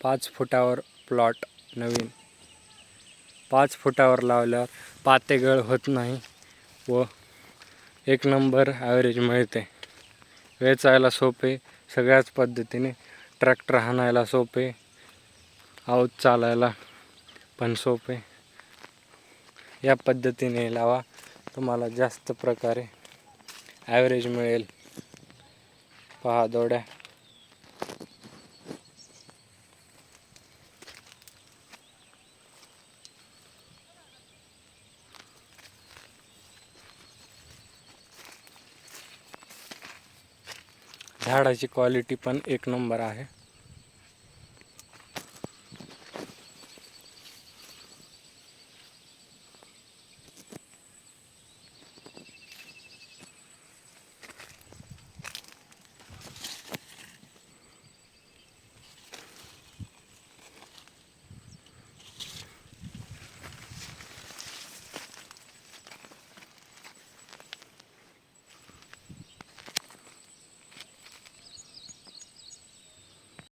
पाच फुटावर प्लॉट नवीन. पाच फुटावर लावल्यावर पातेगळ होत नाही व एक नंबर ॲव्हरेज मिळते. वेचायला सोपे सगळ्याच पद्धतीने ट्रॅक्टर हाणायला सोपे आऊत चालायला पण सोपे. या पद्धतीने लावा तुम्हाला जास्त प्रकारे ॲव्हरेज मिळेल. पहा दोड्या. झाडाची क्वालिटी पण एक नंबर आहे.